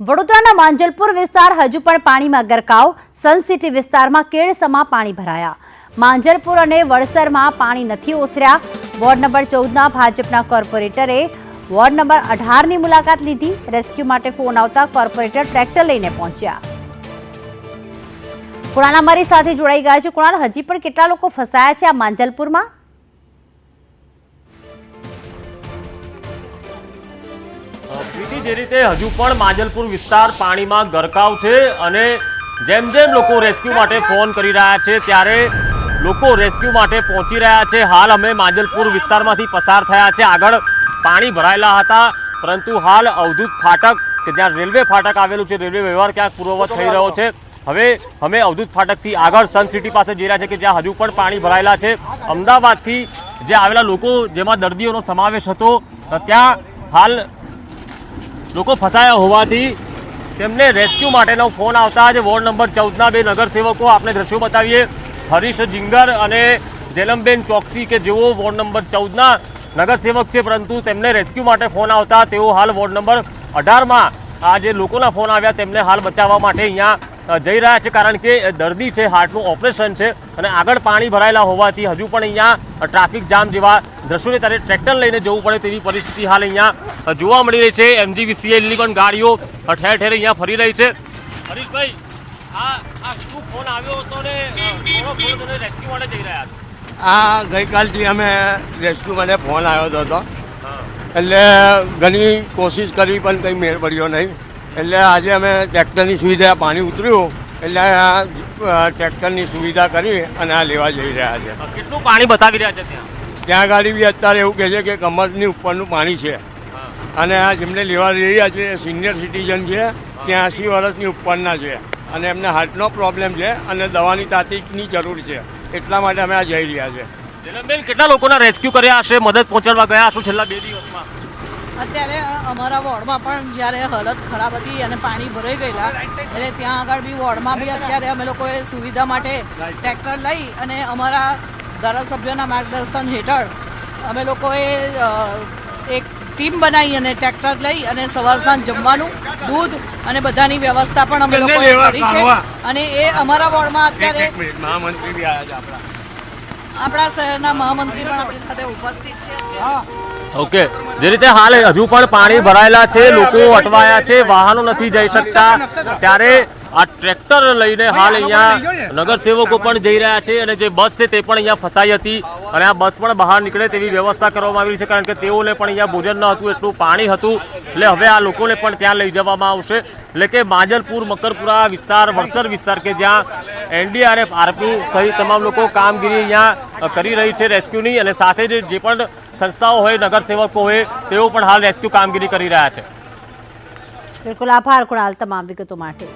વડોદરાના માંજલપુર વિસ્તાર હજુ પણ પાણીમાં ગરકાવ. સનસિટી વિસ્તારમાં કેળસમાં પાણી ભરાયા. માંજલપુર અને વડસરમાં પાણી નથી ઓસર્યા. વોર્ડ નંબર ચૌદના ભાજપના કોર્પોરેટરે વોર્ડ નંબર અઢારની મુલાકાત લીધી. રેસ્ક્યુ માટે ફોન આવતા કોર્પોરેટર ટ્રેક્ટર લઈને પહોંચ્યા. કુણાલ, અમારી સાથે જોડાઈ ગયા છે. કુણાલ, હજી પણ કેટલા લોકો ફસાયા છે આ માંજલપુરમાં? પ્રીતિ, જે રીતે હજુ પણ માંજલપુર વિસ્તાર પાણીમાં ગરકાવ છે અને જેમ જેમ લોકો રેસ્ક્યુ માટે ફોન કરી રહ્યા છે, ત્યારે લોકો રેસ્ક્યુ માટે પહોંચી રહ્યા છે. હાલ અમે માંજલપુર વિસ્તારમાંથી પસાર થયા છે. આગળ પાણી ભરાયેલા હતા, પરંતુ હાલ અવધૂત ફાટક, કે જ્યાં રેલવે ફાટક આવેલું છે, રેલવે વ્યવહાર ક્યાંક પૂર્વવત થઈ રહ્યો છે. હવે અમે અવધૂત ફાટકથી આગળ સન સિટી પાસે જઈ રહ્યા છે, કે જ્યાં હજુ પણ પાણી ભરાયેલા છે. અમદાવાદથી જે આવેલા લોકો, જેમાં દર્દીઓનો સમાવેશ હતો, ત્યાં હાલ લોકો ફસાયા હોવાથી તેમને રેસ્ક્યુ માટેનો ફોન આવતા જે વોર્ડ નંબર ચૌદના બે નગરસેવકો આપણે દ્રશ્યો બતાવીએ. હરીશ જિંગર અને જેલમબેન ચોકસી કે જેઓ વોર્ડ નંબર ચૌદના નગરસેવક છે, પરંતુ તેમને રેસ્ક્યુ માટે ફોન આવતા તેઓ હાલ વોર્ડ નંબર અઢારમાં આ જે લોકોના ફોન આવ્યા તેમને હાલ બચાવવા માટે અહીંયા જઈ રહ્યા છે કારણ કે દર્દી છે હાર્ટનું ઓપરેશન છે અને આગળ પાણી ભરાયેલા હોવાથી હજુ પણ અહીંયા ટ્રાફિક જામ જેવા દ્રશ્યોને ત્યારે ટ્રેક્ટર લઈને જવું પડે તેવી પરિસ્થિતિ હાલ અહીંયા જોવા મળી રહી છે. એમજીવીસીએલની પણ ગાડીઓ ઠેર ઠેર અહીંયા ફરી રહી છે. હરીશભાઈ આ આ શું ફોન આવ્યો હતો ને અ, થોડો થોડો તમે રેસ્ક્યુ માટે જઈ રહ્યા છો? આ ગઈકાલથી અમે રેસ્ક્યુ માટે ફોન આવ્યો હતો. એટલે ઘણી કોશિશ કરી પણ કંઈ મેળ પડ્યો નહીં. એટલે આજે અમે ટ્રેક્ટરની સુવિધા પાણી ઉતર્યું એટલે આ ટ્રેક્ટરની સુવિધા કરી અને આ લેવા જઈ રહ્યા છે. કેટલું પાણી બતાવી રહ્યા છે ત્યાં? ત્યાં ગાડી બી અત્યારે એવું કહે છે કે કમરની ઉપરનું પાણી છે. અને આ જેમને લેવા જઈ રહ્યા છે એ સિનિયર સિટીઝન છે ત્યાંસી વર્ષની ઉપરના છે. અને એમને હાર્ટનો પ્રોબ્લેમ છે અને દવાની તાત્કાલિકની જરૂર છે. એટલા માટે અમે આ જઈ રહ્યા છે. બેન કેટલા લોકોના રેસ્ક્યુ કર્યા હશે મદદ પહોંચાડવા ગયા હશો છેલ્લા બે દિવસમાં? અત્યારે અમારા વોર્ડમાં પણ જ્યારે હાલત ખરાબ હતી અને પાણી ભરાઈ ગયેલા એટલે ત્યાં આગળ બી વોર્ડમાં બી અત્યારે અમે લોકોએ સુવિધા માટે ટ્રેક્ટર લઈ અને અમારા ધારાસભ્યોના માર્ગદર્શન હેઠળ અમે લોકોએ એક ટીમ બનાવી અને ટ્રેક્ટર લઈ અને સવાર સાંજ જમવાનું દૂધ અને બધાની વ્યવસ્થા પણ અમે લોકોએ કરી છે. અને એ અમારા વોર્ડમાં અત્યારે મહામંત્રી આપણા. શહેરના મહામંત્રી પણ આપણી સાથે ઉપસ્થિત છે. ઓકે. જે રીતે હાલ હજુ પણ પાણી ભરાયેલા છે, લોકો અટવાયા છે, વાહનો નથી જઈ શકતા. ત્યારે આ ટ્રેક્ટર લઈને હાલ અહીંયા નગરસેવકો પણ જઈ રહ્યા છે અને જે બસ છે તે પણ અહીંયા ફસાઈ હતી અને આ બસ પણ બહાર નીકળે તેવી વ્યવસ્થા કરવામાં આવી છે કારણ કે તેઓને પણ અહીંયા ભોજન ન હતું, એટલું પાણી હતું. એટલે હવે આ લોકોને પણ ત્યાં લઈ જવામાં આવશે. એટલે કે માંજલપુર, મકરપુરા વિસ્તાર, વડસર વિસ્તાર કે જ્યાં એનડીઆરએફ આરપી સહિત તમામ લોકો કામગીરી અહીંયા કરી રહી છે રેસ્ક્યુની અને સાથે જ પણ સંસ્થાઓ હોય, નગરસેવકો હોય, તેઓ પણ હાલ રેસ્ક્યુ કામગીરી કરી રહ્યા છે. બિલકુલ આભાર કુણાલ તમામ વિગતો માટે.